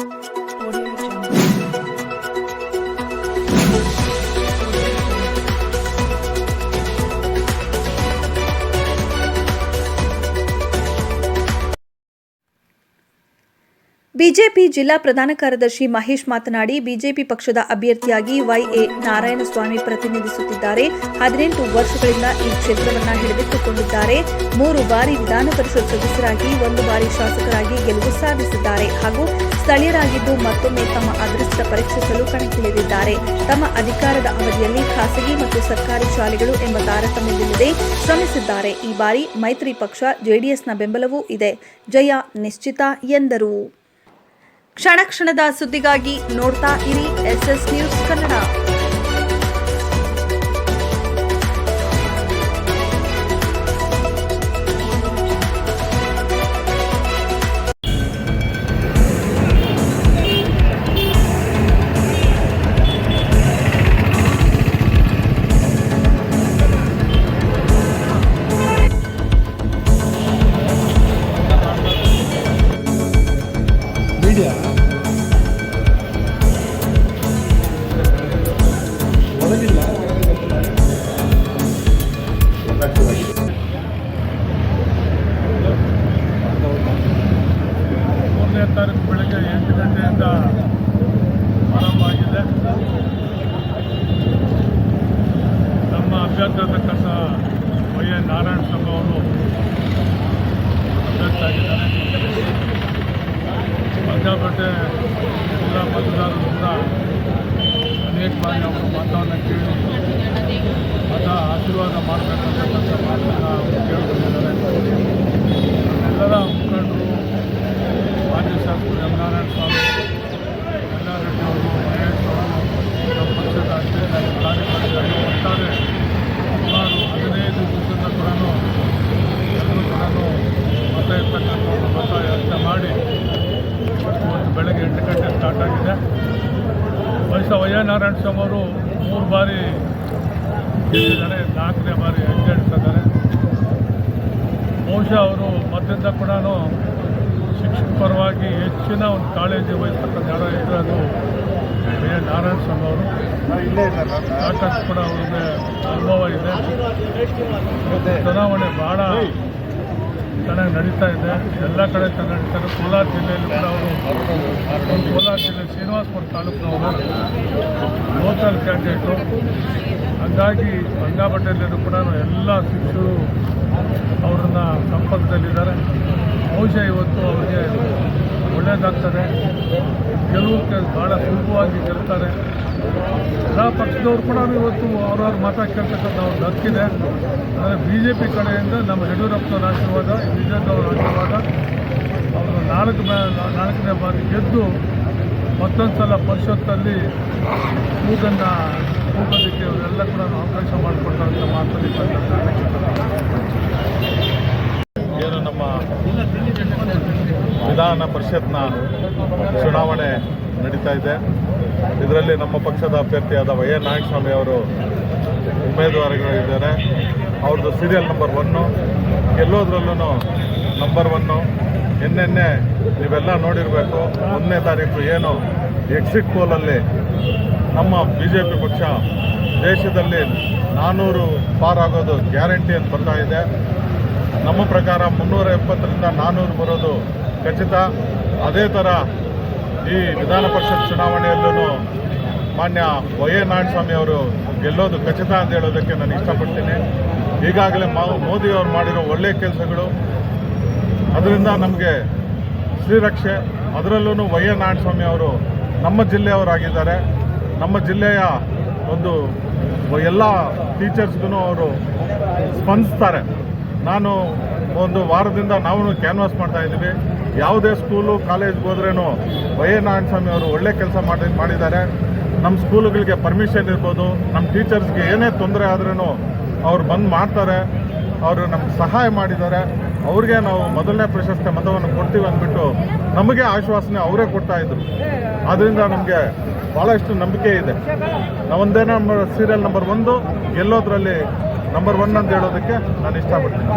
Música BJP ಜಿಲ್ಲಾ ಪ್ರಧಾನ ಕಾರ್ಯದರ್ಶಿ ಮಹೇಶ್ ಮಾತನಾಡಿ, ಬಿಜೆಪಿ ಪಕ್ಷದ ಅಭ್ಯರ್ಥಿಯಾಗಿ ವೈಎ ನಾರಾಯಣಸ್ವಾಮಿ ಪ್ರತಿನಿಧಿಸುತ್ತಿದ್ದಾರೆ. ಹದಿನೆಂಟು ವರ್ಷಗಳಿಂದ ಈ ಕ್ಷೇತ್ರವನ್ನು ಹಿಡಿದಿಟ್ಟುಕೊಂಡಿದ್ದಾರೆ. ಮೂರು ಬಾರಿ ವಿಧಾನ ಪರಿಷತ್ ಸದಸ್ಯರಾಗಿ, ಒಂದು ಬಾರಿ ಶಾಸಕರಾಗಿ ಗೆಲುವು ಸಾಧಿಸಿದ್ದಾರೆ. ಹಾಗೂ ಸ್ಥಳೀಯರಾಗಿದ್ದು ಮತ್ತೊಮ್ಮೆ ತಮ್ಮ ಅದೃಷ್ಟ ಪರೀಕ್ಷಿಸಲು ಕಣಕ್ಕಿಳಿದಿದ್ದಾರೆ. ತಮ್ಮ ಅಧಿಕಾರದ ಅವಧಿಯಲ್ಲಿ ಖಾಸಗಿ ಮತ್ತು ಸರ್ಕಾರಿ ಶಾಲೆಗಳು ಎಂಬ ತಾರತಮ್ಯವಿಲ್ಲದೆ ಶ್ರಮಿಸಿದ್ದಾರೆ. ಈ ಬಾರಿ ಮೈತ್ರಿ ಪಕ್ಷ ಜೆಡಿಎಸ್ನ ಬೆಂಬಲವೂ ಇದೆ. ಜಯ ನಿಶ್ಚಿತ ಎಂದರು. ಕ್ಷಣ ಕ್ಷಣದ ಸುದ್ದಿಗಾಗಿ ನೋಡ್ತಾ ಇರಿ ಎಸ್ಎಸ್ ನ್ಯೂಸ್ ಕನ್ನಡ. ಮೀಡಿಯಾ ಮೂರನೇ ತಾರೀಕು ಬೆಳಗ್ಗೆ ಎಂಟು ಗಂಟೆಯಿಂದ ಆರಂಭ ಆಗಿದೆ. ನಮ್ಮ ಅಭ್ಯರ್ಥಿ ಇರತಕ್ಕಂಥ ವೈ ಎನ್ ನಾರಾಯಣ ಸ್ವಾಮಿ ಅವರು ಅಭ್ಯರ್ಥಿ ಆಗಿದ್ದಾರೆ ಮತದಾರರಿಂದ ಅನೇಕ ಬಾರಿ ಅವರು ಮತವನ್ನು ಕೇಳಿ ಮತ ಆಶೀರ್ವಾದ ಮಾಡಬೇಕಂತಕ್ಕಂಥ ಮಾತನ್ನು ಅವರು ಕೇಳಿಕೊಂಡಿದ್ದಾರೆ ಎಲ್ಲರ ಮುಖಂಡರು ಮಾಜಿ ಶಾಸಕರು ಎಂ ನಾರಾಯಣ ಸ್ವಾಮಿ ಎಲ್ಲರೆಡ್ಡಿ ಅವರು ಮಹೇಶ್ ಅವರು ನಮ್ಮ ಪಕ್ಷದ ಅಧ್ಯಕ್ಷ ಕಾರ್ಯಕರ್ತರು ಒಟ್ಟಾರೆ ಸುಮಾರು ಹದಿನೈದು ದಿವಸದಿಂದ ಕೂಡ ಎಲ್ಲರೂ ಕೂಡ ಮತ ಇರ್ತಕ್ಕಂಥವ್ರು ಮತ ಯಾಚನೆ ಮಾಡಿ ಇವತ್ತು ಬೆಳಗ್ಗೆ ಎಂಟು ಗಂಟೆ ಸ್ಟಾರ್ಟ್ ಆಗಿದೆ ನಾರಾಯಣ ಸ್ವಾಮಿ ಅವರು ಮೂರು ಬಾರಿ ಗೆದ್ದಿದ್ದಾರೆ ನಾಲ್ಕನೇ ಬಾರಿ ಹೆಜ್ಜೆ ಇಡ್ತಿದ್ದಾರೆ ಬಹುಶಃ ಅವರು ಮಧ್ಯದಿಂದ ಕೂಡ ಶಿಕ್ಷಣ ಪರವಾಗಿ ಹೆಚ್ಚಿನ ಒಂದು ಕಾಳಜಿ ವಹಿಸ್ತಕ್ಕಂಥ ಯಾರೋ ಇರೋದು ಎನ್ ನಾರಾಯಣ ಸ್ವಾಮಿ ಅವರು. ಸಾಕಷ್ಟು ಕೂಡ ಅವ್ರಿಗೆ ಅನುಭವ ಇದೆ. ಚುನಾವಣೆ ಭಾಳ ಚೆನ್ನಾಗಿ ನಡೀತಾ ಇದೆ. ಎಲ್ಲ ಕಡೆ ಚೆನ್ನಾಗಿ ನಡೀತಾರೆ ಕೋಲಾರ ಜಿಲ್ಲೆಯಲ್ಲಿ ಕೂಡ ಅವರು ಕೋಲಾರ ಜಿಲ್ಲೆ ಶ್ರೀನಿವಾಸಪುರ ತಾಲೂಕಿನವರು ಲೋಕಲ್ ಕ್ಯಾಂಡಿಡೇಟು ಹಾಗಾಗಿ ಬಂಗಾಬಟ್ಟೆಯಲ್ಲಿರೂ ಕೂಡ ಎಲ್ಲ ಶಿಕ್ಷಕರು ಅವ್ರನ್ನ ಸಂಪರ್ಕದಲ್ಲಿದ್ದಾರೆ. ಬಹುಶಃ ಇವತ್ತು ಅವರಿಗೆ ಒಳ್ಳೆಯದಾಗ್ತದೆ ಗೆಲುವು ಭಾಳ ಸುಲಭವಾಗಿ ಗೆಲ್ತಾರೆ. ಎಲ್ಲ ಪಕ್ಷದವ್ರು ಕೂಡ ಇವತ್ತು ಅವ್ರವ್ರ ಮತ ಕೇಳ್ತಕ್ಕಂಥ ಒಂದು ಹಕ್ಕಿದೆ. ಅಂದರೆ ಬಿ ಜೆ ಪಿ ಕಡೆಯಿಂದ ನಮ್ಮ ಯಡಿಯೂರಪ್ಪನವ್ರ ಆಶೀರ್ವಾದ ವಿಜಯದವ್ರ ಆಶೀರ್ವಾದ, ಅವರು ನಾಲ್ಕು ನಾಲ್ಕನೇ ಬಾರಿ ಗೆದ್ದು ಮತ್ತೊಂದು ಸಲ ಪರಿಷತ್ತಲ್ಲಿ ಕೂಗನ್ನು ಕೂಗೋದಕ್ಕೆ ಅವರೆಲ್ಲ ಕೂಡ ಅವಕಾಶ ಮಾಡಿಕೊಟ್ಟಂಥ ಮಾತಲ್ಲಿ ಏನು ನಮ್ಮ ವಿಧಾನ ಪರಿಷತ್ನ ಚುನಾವಣೆ ನಡೀತಾ ಇದೆ. ಇದರಲ್ಲಿ ನಮ್ಮ ಪಕ್ಷದ ಅಭ್ಯರ್ಥಿಯಾದ ವೈ ಎನ್ ನಾಯಕಸ್ವಾಮಿ ಅವರು ಉಮೇದುವಾರಿಗಳಿದ್ದಾರೆ ಅವ್ರದ್ದು ಸೀರಿಯಲ್ ನಂಬರ್ ಒನ್ನು ಎಲ್ಲೋದ್ರಲ್ಲೂ ನಂಬರ್ ಒನ್ನು ನಿನ್ನೆನ್ನೆ ನೀವೆಲ್ಲ ನೋಡಿರಬೇಕು, ಒಂದನೇ ತಾರೀಕು ಏನು ಎಕ್ಸಿಟ್ ಪೋಲಲ್ಲಿ ನಮ್ಮ ಬಿ ಜೆ ಪಿ ಪಕ್ಷ ದೇಶದಲ್ಲಿ ನಾನ್ನೂರು ಪಾರಾಗೋದು ಗ್ಯಾರಂಟಿ ಅಂತ ಬರ್ತಾ ಇದೆ. ನಮ್ಮ ಪ್ರಕಾರ ಮುನ್ನೂರ ಎಪ್ಪತ್ತರಿಂದ ನಾನ್ನೂರು ಬರೋದು ಖಚಿತ. ಅದೇ ಥರ ಈ ವಿಧಾನ ಪರಿಷತ್ ಚುನಾವಣೆಯಲ್ಲೂ ಮಾನ್ಯ ವೈ ಎ ನಾರಾಯಣಸ್ವಾಮಿ ಅವರು ಗೆಲ್ಲೋದು ಖಚಿತ ಅಂತ ಹೇಳೋದಕ್ಕೆ ನಾನು ಇಷ್ಟಪಡ್ತೀನಿ. ಈಗಾಗಲೇ ಮೋದಿ ಅವರು ಮಾಡಿರೋ ಒಳ್ಳೆಯ ಕೆಲಸಗಳು. ಅದರಿಂದ ನಮಗೆ ಶ್ರೀರಕ್ಷೆ. ಅದರಲ್ಲೂ ವೈ ಎ ನಾರಾಯಣಸ್ವಾಮಿ ಅವರು ನಮ್ಮ ಜಿಲ್ಲೆಯವರಾಗಿದ್ದಾರೆ. ನಮ್ಮ ಜಿಲ್ಲೆಯ ಒಂದು ಎಲ್ಲ ಟೀಚರ್ಸ್ಗೂ ಅವರು ಸ್ಪಂದಿಸ್ತಾರೆ. ನಾನು ಒಂದು ವಾರದಿಂದ ನಾವು ಕ್ಯಾನ್ವಾಸ್ ಮಾಡ್ತಾ ಇದ್ದೀವಿ. ಯಾವುದೇ ಸ್ಕೂಲು, ಕಾಲೇಜ್ಗೆ ಹೋದ್ರೇನು ವೈ ನಾರಾಯಣಸ್ವಾಮಿ ಅವರು ಒಳ್ಳೆ ಕೆಲಸ ಮಾಡಿ, ಮಾಡಿದ್ದಾರೆ. ನಮ್ಮ ಸ್ಕೂಲುಗಳಿಗೆ ಪರ್ಮಿಷನ್ ಇರ್ಬೋದು. ನಮ್ಮ ಟೀಚರ್ಸ್ಗೆ ಏನೇ ತೊಂದರೆ ಆದ್ರೂ ಅವ್ರು ಬಂದು ಮಾಡ್ತಾರೆ. ಅವರು ನಮ್ಗೆ ಸಹಾಯ ಮಾಡಿದ್ದಾರೆ. ಅವ್ರಿಗೆ ನಾವು ಮೊದಲನೇ ಪ್ರಶಸ್ತಿ ಮತವನ್ನು ಕೊಡ್ತೀವಿ ಅಂದ್ಬಿಟ್ಟು ನಮಗೆ ಆಶ್ವಾಸನೆ ಅವರೇ ಕೊಡ್ತಾ ಇದ್ರು. ಆದ್ದರಿಂದ ನಮಗೆ ಭಾಳಷ್ಟು ನಂಬಿಕೆ ಇದೆ. ನಾವೊಂದೇ ನಂಬರ್ ಸೀರಿಯಲ್ ನಂಬರ್ ಒಂದು ಎಲ್ಲೋದ್ರಲ್ಲಿ ನಂಬರ್ ಒನ್ ಅಂತ ಹೇಳೋದಕ್ಕೆ ನಾನು ಇಷ್ಟಪಡ್ತೀನಿ.